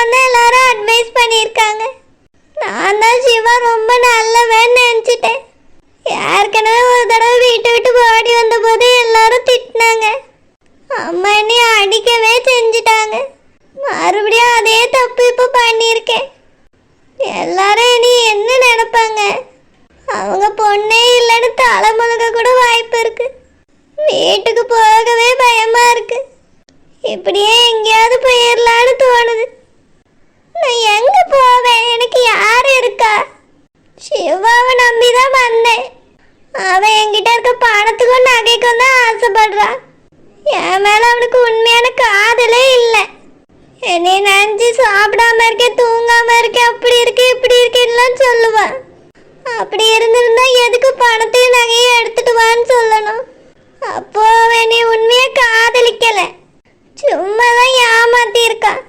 நல்லா எல்லாரும் அட்வைஸ் பண்ணியிருக்காங்க. நான் தான் சிவா ரொம்ப நல்லவன்னு நினச்சிட்டேன். ஏற்கனவே ஒரு தடவை வீட்டை விட்டு பாடி வந்தபோது எல்லாரும் திட்டினாங்க. அம்மா என்னைய அடிக்கவே செஞ்சுட்டாங்க. மறுபடியும் அதே தப்பு இப்போ பண்ணியிருக்கேன். எல்லாரும் இனி என்ன நினைப்பாங்க? அவங்க பொண்ணே இல்லைன்னு தலை முழுக கூட வாய்ப்பு இருக்கு. வீட்டுக்கு போகவே பயமா இருக்கு. இப்படியே எங்கேயாவது போயிடலான்னு தோணுது நான் எங்க போவேன் எனக்கு யார் இருக்கா சிவாவை நம்பி தான் வந்தேன் அவன் என்கிட்ட இருக்க பணத்துக்கும் நகைக்கும் தான் ஆசைப்படுறான் என் மேல அவனுக்கு உண்மையான காதலே இல்லை என்னை நினைச்சு சாப்பிடாம இருக்கேன் தூங்காம இருக்கேன் அப்படி இருக்கு இப்படி இருக்குன்னுலாம் சொல்லுவான் அப்படி இருந்திருந்தா எதுக்கு பணத்தையும் நகையும் எடுத்துட்டு வான்னு சொல்லணும். அப்போ என்னை உண்மையா காதலிக்கல. சும்மா தான் ஏமாத்தி இருக்கான்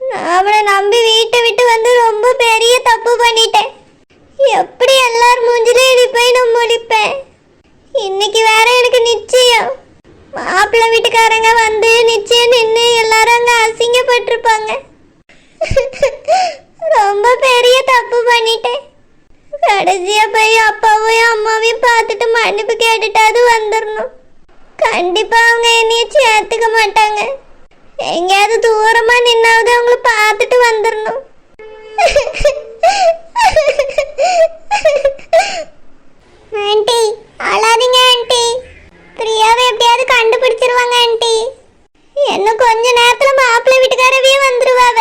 நான் அவனை நம்பி வீட்டை விட்டு வந்து ரொம்ப பெரிய தப்பு பண்ணிட்டேன். எப்படி எல்லார் மூஞ்சிலும் இடிப்பேன் போய் முடிப்பேன் இன்னைக்கு வேற எனக்கு நிச்சயம் மாப்பிள்ளை வீட்டுக்காரங்க வந்து நிச்சயம் நின்று எல்லாரும் அங்க அசிங்கப்பட்டிருப்பாங்க ரொம்ப பெரிய தப்பு பண்ணிட்டேன் கடைசியா போய் அப்பாவையும் அம்மாவையும் பார்த்துட்டு மன்னிப்பு கேட்டுட்டாவது வந்துடணும் கண்டிப்பா அவங்க என்னைய சேர்த்துக்க மாட்டாங்க. எங்கேயாவது தூரமா நின்னாவது அவங்கள பார்த்துட்டு வந்துடணும் ஆண்டி அழாதீங்க ஆண்டி. பிரியாவை எப்படியாவது கண்டுபிடிச்சிருவாங்க ஆண்டி. இன்னும் கொஞ்ச நேரத்துல மாப்பிள்ளை வீட்டுக்காரவே வந்துருவாவ.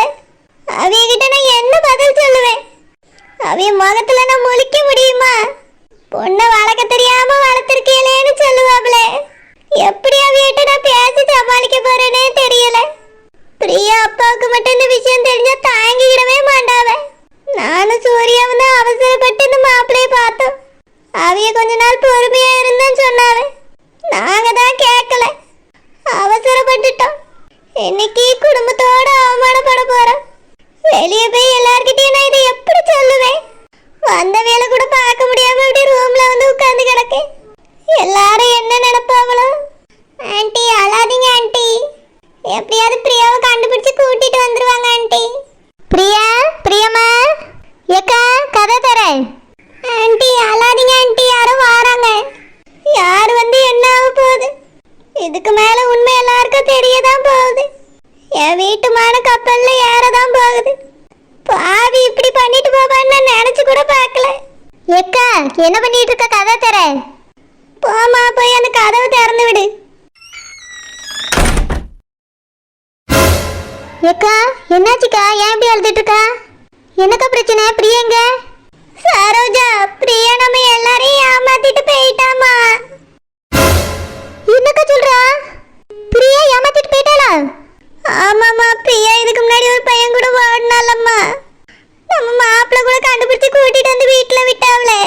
அவிய கிட்ட நான் என்ன பதில் சொல்லுவேன்? அவைய முகத்துல நான் முழிக்க முடியும் பொண்ணை வளர்க்க தெரியாம வளர்த்துருக்கேலேன்னு சொல்லுவாங்களே எப்படி அவியிட்ட நான் பேசி சமாளிக்க போறேனே தெரியல பிரியா அப்பாவுக்கு மட்டும் இந்த விஷயம் தெரிஞ்சா தாங்கிக்கிடவே மாட்டாவ நானும் சூர்யாவும் தான் அவசரப்பட்டு இந்த மாப்பிள்ளைய பார்த்தோம் அவிய கொஞ்ச நாள் பொறுமையா இருந்தேன்னு சொன்னாவே நாங்க தான் கேட்கல அவசரப்பட்டுட்டோம் இன்னைக்கு அவமானப்பட போறோம் வெளியே போய் எல்லார்கிட்டயும் நான் இதை எப்படி சொல்லுவேன் வந்த வேலை கூட பார்க்க முடியாம இப்படி ரூம்ல வந்து உட்கார்ந்து கிடக்கேன் எல்லாரும் என்ன நினைப்பாங்களோ ஆன்ட்டி அழாதீங்க ஆன்ட்டி எப்படியாவது பிரியாவை கண்டுபிடிச்சு கூட்டிட்டு வந்துருவாங்க ஆன்ட்டி பிரியா பிரியம்மா ஏக்கா கதை தரேன் ஆன்ட்டி அழாதீங்க ஆன்ட்டி யாரும் வராங்க யார் வந்து என்ன ஆக போகுது இதுக்கு மேல உண்மை எல்லாருக்கும் தெரியதான் போகுது என் வீட்டு மான கப்பல்ல ஏறதான் போகுது பாவி இப்படி பண்ணிட்டு போவான்னு நான் நினைச்சு கூட பார்க்கல ஏக்கா என்ன பண்ணிட்டு இருக்க கதை தர போமா போய் அந்த கதவை திறந்து விடு ஏக்கா என்னாச்சுக்கா? ஏன் இப்படி அழுதுட்டு இருக்கா? என்னக்கா பிரச்சனை? பிரியங்க சரோஜா பிரியா நம்ம எல்லாரையும் ஏமாத்திட்டு போயிட்டாமா என்னக்கா சொல்றா? பிரியா ஏமாத்திட்டு போயிட்டாளா? ஆமாம்மா பிரியா இதுக்கு முன்னாடி ஒரு பையன் கூட வாடினாலம்மா நம்ம மாப்பிள்ளை கூட கண்டுபிடிச்சு கூட்டிட்டு வந்து வீட்டுல விட்டாவளே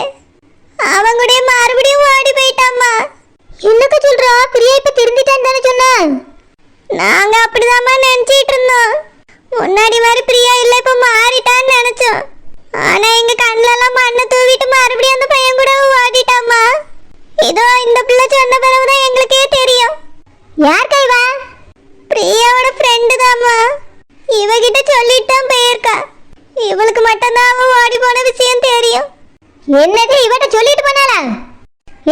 அவன் கூட மறுபடியும் ஓடி போயிட்டாம்மா என்னக்கா சொல்றா பிரியா இப்ப திருந்திட்டான்னு தானே சொன்னா நாங்க அப்படிதாம்மா நினைச்சிட்டு இருந்தோம் முன்னாடி மாதிரி பிரியா இல்ல இப்ப மாறிட்டான்னு நினைச்சோம் ஆனா எங்க கண்ணுல எல்லாம் மண்ணை தூவிட்டு மறுபடியும் அந்த பையன் கூட ஓடிட்டாம்மா இதோ இந்த பிள்ளை சொன்ன பிறகுதான் எங்களுக்கே தெரியும் யார் கைவா? பிரியாவோட ஃப்ரெண்டு தாம்மா. இவகிட்ட சொல்லிட்டான் போயிருக்கா. இவளுக்கு மட்டும்தான் அவன் ஓடி போன விஷயம் தெரியும். என்னது இவட்ட சொல்லிட்டு போனாளா?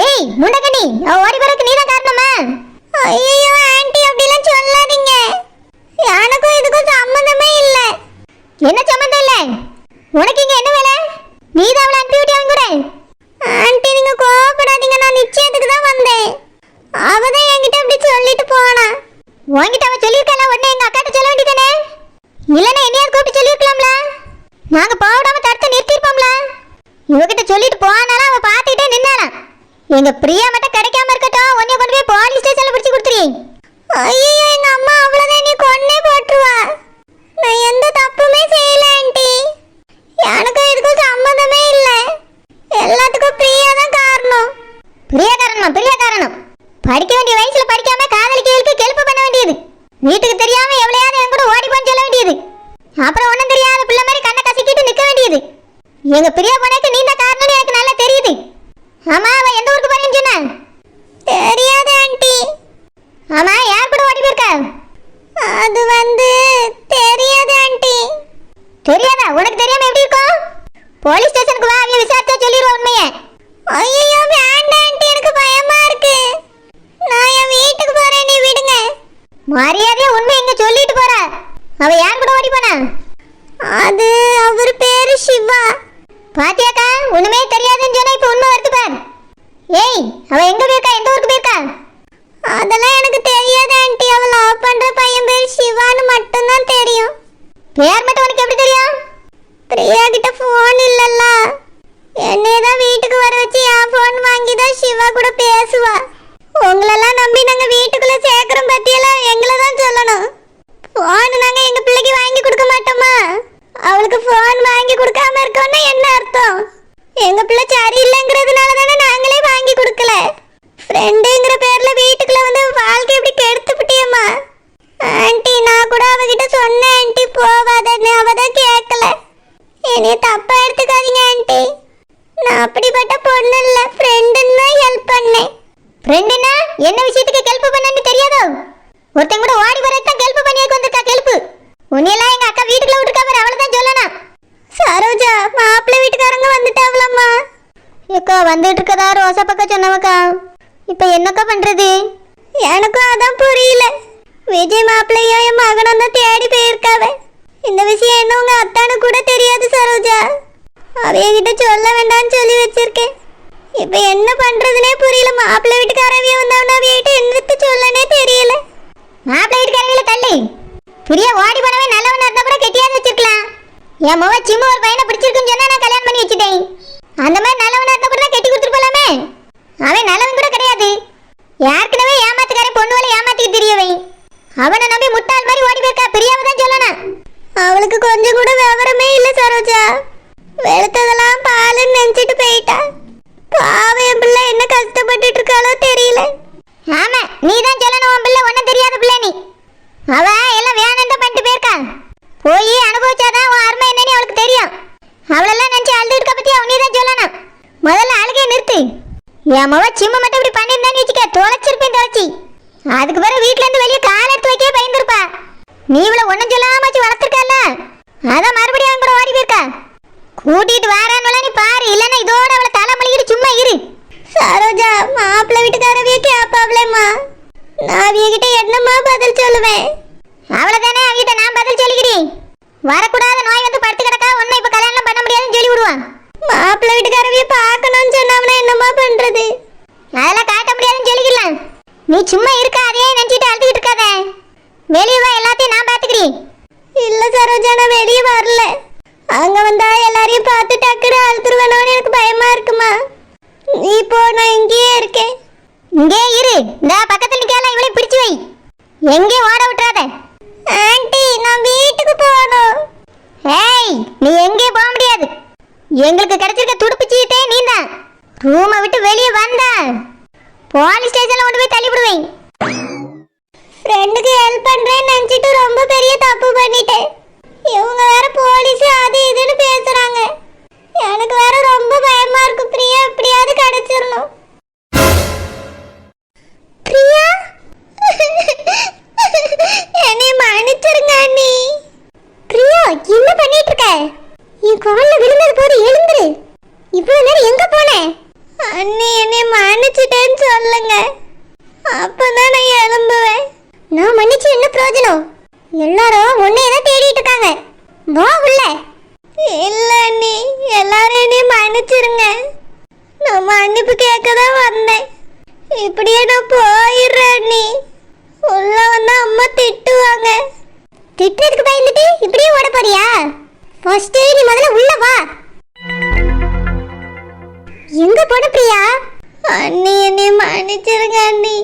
ஏய் முண்டகனி அவன் ஓடி போறதுக்கு நீதான் காரணமா? ஐயோ ஆன்ட்டி அப்படிலாம் சொல்லாதீங்க. எனக்கும் இதுக்கும் சம்மந்தமே இல்ல. என்ன சம்மந்தம் இல்ல? உனக்கு இங்க என்ன வேலை நீ தான் அவளை அனுப்பி விட்டியா அவங்க கூட ஆன்ட்டி நீங்க கோவப்படாதீங்க நான் நிச்சயத்துக்கு தான் வந்தேன் அவ தான் என்கிட்ட இப்படி சொல்லிட்டு போனா உன்கிட்ட அவ சொல்லியிருக்கல உடனே எங்க அக்காட்ட சொல்ல வேண்டியதானே இல்லைன்னா என்னையாவது கூப்பிட்டு சொல்லியிருக்கலாம்ல நாங்க போடாம தடுத்து நிறுத்திருப்போம்ல இவகிட்ட சொல்லிட்டு போனாலும் அவ பார்த்துக்கிட்டே நின்னாலாம் எங்க பிரியா மட்டும் கிடைக்காம இருக்கட்டும் உன்னை கொண்டு போய் போலீஸ் ஸ்டேஷன்ல பிடிச்சு கொடுத்துரு ஐயோ எங்க அம்மா அவ்வளவுதான் நீ கொன்னே போட்டுருவா நான் எந்த தப்புமே செய்யல ஆண்டி எனக்கும் இதுக்கும் சம்மந்தமே இல்ல எல்லாத்துக்கும் பிரியா தான் காரணம் பிரியா காரணம் பிரியா காரணம் படிக்க வேண்டிய வயசுல படிக்காம காதலிக்கிறதுக்கு கெல்ப் பண்ண வேண்டியது வீட்டுக்கு தெரியாம எவ்வளையாவது என் கூட ஓடி போன்னு சொல்ல வேண்டியது அப்புறம் ஒண்ணும் தெரியாத பிள்ளை மாதிரி கண்ணை கசக்கிட்டு நிக்க வேண்டியது எங்க பிரியா போனதுக்கு நீ தான் காரணம்னு எனக்கு நல்லா தெரியுது. ஆமா அவ எந்த ஊருக்கு போறேன்னு சொன்னா தெரியாது ஆண்டி ஆமா யார் கூட ஓடி போயிருக்கா அது வந்து தெரியாது ஆண்டி தெரியாதா உனக்கு தெரியாம எப்படி இருக்கும் போலீஸ் ஸ்டேஷனுக்கு வா அவங்க விசாரிச்சா சொல்லிடுவோம் உண்மையை ஐயோ வேண்டாம் ஆண்டி எனக்கு பயமா இருக்கு நான் என் வீட்டுக்கு போறேன் நீ விடுங்க மரியாதையா உண்மை இங்க சொல்லிட்டு போற அவ யார் கூட ஓடி போனா அது அவர் பேரு சிவா பாத்தியாக்கா ஒண்ணுமே தெரியாதுன்னு சொன்னா இப்ப உண்மை வருது பார் ஏய் அவ எங்க போயிருக்கா எந்த ஊருக்கு போயிருக்கா அதெல்லாம் எனக்கு தெரியாது ஆண்டி அவ லவ் பண்ற பையன் பேர் சிவான்னு மட்டும்தான் தெரியும் பேர் மட்டும் உனக்கு எப்படி தெரியும் பிரியா கிட்ட ஃபோன் இல்லல்ல என்னைய தான் வீட்டுக்கு வர வச்சு என் ஃபோன் வாங்கி தான் சிவா கூட பேசுவா உங்களெல்லாம் நம்பி நாங்க வீட்டுக்குள்ள சேர்க்கிறோம் பத்தியெல்லாம் எங்களை தான் சொல்லணும் ஃபோன் நாங்க எங்க பிள்ளைக்கு வாங்கி கொடுக்க மாட்டோமா அவளுக்கு ஃபோன் வாங்கி கொடுக்காம இருக்கோம்னா என்ன அர்த்தம் எங்க பிள்ளை சரியில்லைங்கிறதுனால தானே நாங்களே வாங்கி கொடுக்கல ஃப்ரெண்டுங்கிற பேர்ல வீட்டுக்குள்ள வந்து வாழ்க்கை எப்படி கெடுத்து விட்டியம்மா ஆண்டி நான் கூட அவகிட்ட சொன்னேன் ஆண்டி போவாதன்னு அவ தான் கேட்கல என்னைய தப்பா எடுத்துக்காதீங்க ஆண்டி நான் அப்படிப்பட்ட பொண்ணு இல்ல ஃப்ரெண்டுன்னு தான் ஹெல்ப் பண்ணேன் ஃப்ரெண்டுனா என்ன விஷயத்துக்கு ஹெல்ப் பண்ணன்னு தெரியாதோ ஒருத்தன் கூட ஓடி வரத்தான் ஹெல்ப் பண்ணியே வந்திருக்கா ஹெல்ப் உன்னையெல்லாம் எங்க அக்கா வீட்டுக்குள்ள விட்டுருக்கா பாரு அவளை தான் சொல்லணும் சரோஜா மாப்பிள்ளை வீட்டுக்காரங்க வந்துட்டாவலம்மா ஏக்கா வந்துட்டு இருக்கதா ரோசா பக்கம் சொன்னவக்கா? இப்போ என்னக்கா பண்றது? எனக்கும் அதான் புரியல. விஜய் மாப்பிள்ளையோ என் மகனும் தான் தேடி போயிருக்காவ. இந்த விஷயம் என்ன உங்க அத்தானு கூட தெரியாது சரோஜா. அவையகிட்ட சொல்ல வேண்டாம்னு சொல்லி வச்சிருக்கேன். இப்போ என்ன பண்றதுனே புரியல. மாப்பிள்ளை வீட்டுக்காரவிய வந்தவன அவையிட்ட என்னத்து சொல்லனே தெரியல. மாப்பிள்ளை வீட்டுக்காரவியில தள்ளி. புரிய ஓடி போனவே நல்லவனா இருந்தா கூட கெட்டியாந்து வச்சிருக்கலாம் என் முக சிம்மு ஒரு பையனை பிடிச்சிருக்குன்னு சொன்னா நான் கல்யாணம் பண்ணி வச்சுட்டேன். அந்த மாதிரி நல்லவனா இருந்தா கூட கட்டி கொடுத்துட்டு போலாமே. அவன் நல்லவன் கூட கிடையாது. ஏற்கனவே ஏமாத்துக்காரன் பொண்ணுவலை ஏமாத்திட்டு தெரியவை. அவனை நம்பி முட்டாள் மாதிரி ஓடி போயிருக்கா பிரியாவை தான் சொல்லணும். அவளுக்கு கொஞ்சம் கூட விவரமே இல்ல சரோஜா. வெளுத்ததெல்லாம் பாலுன்னு நினைச்சிட்டு போயிட்டா. பாவம் என் பிள்ளை என்ன கஷ்டப்பட்டுட்டு இருக்காளோ தெரியல. ஆமா நீ தான் சொல்லணும் உன் பிள்ளை ஒன்றும் தெரியாத பிள்ளை நீ. அவ எல்லாம் வேணுன்னு பண்ணிட்டு போயிருக்கா. போய் அனுபவிச்சாதான் உன் அருமை என்னன்னு அவளுக்கு தெரியும். அவளெல்லாம் நினச்சி அழுதுட்டு பத்தி அவனே முதல்ல அழுகை நிறுத்து. என் மவ சிம்ம மட்டும் இப்படி பண்ணியிருந்தான்னு வச்சுக்க தொலைச்சிருப்பேன் தொலைச்சி. அதுக்கு பிறகு வீட்ல இருந்து வெளியே காலை எடுத்து வைக்கவே பயந்துருப்பா. நீ இவ்வளோ ஒன்றும் சொல்லாம வச்சு வளர்த்துருக்கல அதான் மறுபடியும் அவன் கூட ஓடி போயிருக்கா. கூட்டிட்டு வாரான்னு நீ பாரு இல்லைன்னா இதோட அவளை தலை மலிக்கிட்டு சும்மா இரு. சரோஜா மாப்பிள்ளை வீட்டுக்காரவிய கேப்பாப்லேம்மா. நான் அவியகிட்ட என்னம்மா பதில் சொல்லுவேன்? அவ்வளவுதானே அவகிட்ட நான் பதில் சொல்லிக்கிறேன். வரக்கூடாது நோய் வந்து படுத்து கிடக்கா ஒன்னும் இப்ப கல்யாணம் பண்ண முடியாதுன்னு சொல்லி விடுவான் மாப்பிள்ளை வீட்டுக்காரவிய பார்க்கணும்னு சொன்னாமனா என்னம்மா பண்றது அதெல்லாம் காட்ட முடியாதுன்னு சொல்லிக்கலாம் நீ சும்மா இருக்க அதையே நினைச்சிட்டு அழுதுகிட்டு இருக்காத வெளியே வா எல்லாத்தையும் நான் பாத்துக்கிறேன் இல்ல சரோஜா நான் வெளியே வரல அங்க வந்தா எல்லாரையும் பார்த்து டக்குனு அழுத்துருவேனோன்னு எனக்கு பயமா இருக்குமா நீ போ நான் இங்கேயே இருக்கேன் இங்கே இரு இந்த பக்கத்துல நிக்கலாம் இவளை பிடிச்சு வை எங்கே ஓட விட்டுறாத? ஆண்டி நான் வீட்டுக்கு போகணும். ஏய் நீ எங்கே போக முடியாது. எங்களுக்கு கிடைச்சிருக்க துடுப்பு சீட்டே நீ தான் ரூமை விட்டு வெளியே வந்தா. போலீஸ் ஸ்டேஷன்ல கொண்டு போய் தள்ளி விடுவேன் ஃப்ரெண்டுக்கு ஹெல்ப் பண்றேன்னு நினைச்சிட்டு ரொம்ப பெரிய தப்பு பண்ணிட்டேன். இவங்க வேற போலீஸ் அது இதுன்னு பேசுறாங்க. எனக்கு வேற ரொம்ப பயமா இருக்கு. பிரியா எப்படியாவது கிடைச்சிடணும். என்ன பண்ணிட்டு இருக்க? என் கால்ல விழுந்தது போது எழுந்துரு. இவ்வளவு நேரம் எங்க போன? அண்ணி என்னை மன்னிச்சிட்டேன்னு சொல்லுங்க. அப்பதான் நான் எழும்புவேன். நான் மன்னிச்சு என்ன பிரயோஜனம்? எல்லாரும் உன்னைய தான் தேடிட்டு இருக்காங்க. வா உள்ள. இல்ல அண்ணி எல்லாரும் என்னை மன்னிச்சிருங்க. நான் மன்னிப்பு கேட்க தான் வந்தேன். இப்படியே நான் போயிடுறேன் அண்ணி. உள்ள வந்தா அம்மா திட்டுவாங்க. திட்டுறதுக்கு பயந்துட்டு இப்படியே ஓட போறியா? ஃபர்ஸ்ட் நீ முதல்ல உள்ள வா. எங்க போன பிரியா? அண்ணி என்னை மன்னிச்சிருங்க அண்ணி.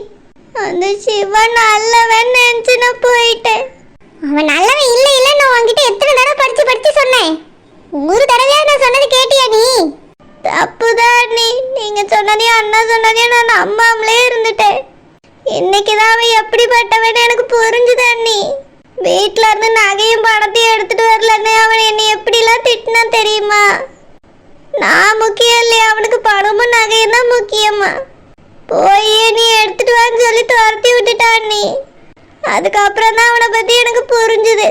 அந்த சிவன் நல்லவன் நினைச்சு நான் போயிட்டேன். அவன் நல்லவன் இல்ல இல்ல நான் உன்கிட்ட எத்தனை தடவை படிச்சு படிச்சு சொன்னேன். ஒரு தடவையா நான் சொன்னது கேட்டியா நீ? தப்புதான் அண்ணி. நீங்க சொன்னதையும் அண்ணா சொன்னதையும் நான் நம்பாமலே இருந்துட்டேன். இன்னைக்குதான் அவன் எப்படிப்பட்டவன் எனக்கு புரிஞ்சுது அண்ணி. வீட்ல இருந்து நகையும் பணத்தையும் எடுத்துட்டு வரலன்னு அவன் என்னை எப்படிலாம் திட்டினான் தெரியுமா? நான் முக்கியம் இல்லையா அவனுக்கு பணமும் நகையும் தான் முக்கியமா. போய் நீ எடுத்துட்டு வான்னு சொல்லி துரத்தி விட்டுட்டான் நீ. அதுக்கப்புறம் தான் அவனை பத்தி எனக்கு புரிஞ்சுது.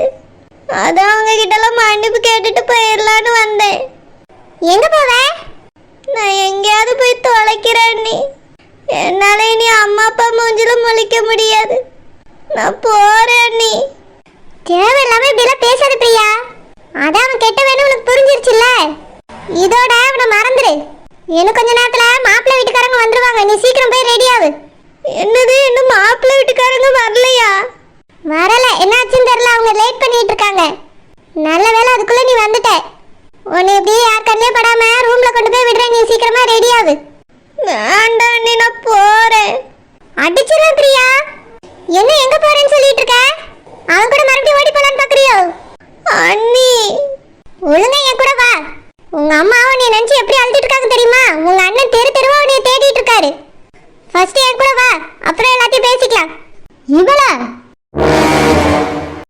அதான் அவங்க கிட்டலாம் மன்னிப்பு கேட்டுட்டு போயிடலான்னு வந்தேன். எங்க போவ நான் எங்கேயாவது போய் தொலைக்கிறேன் நீ. என்னால இனி அம்மா அப்பா மூஞ்சில முழிக்க முடியாது. நான் போறேன் நீ. தேவையில்லாம இப்படிலாம் பேச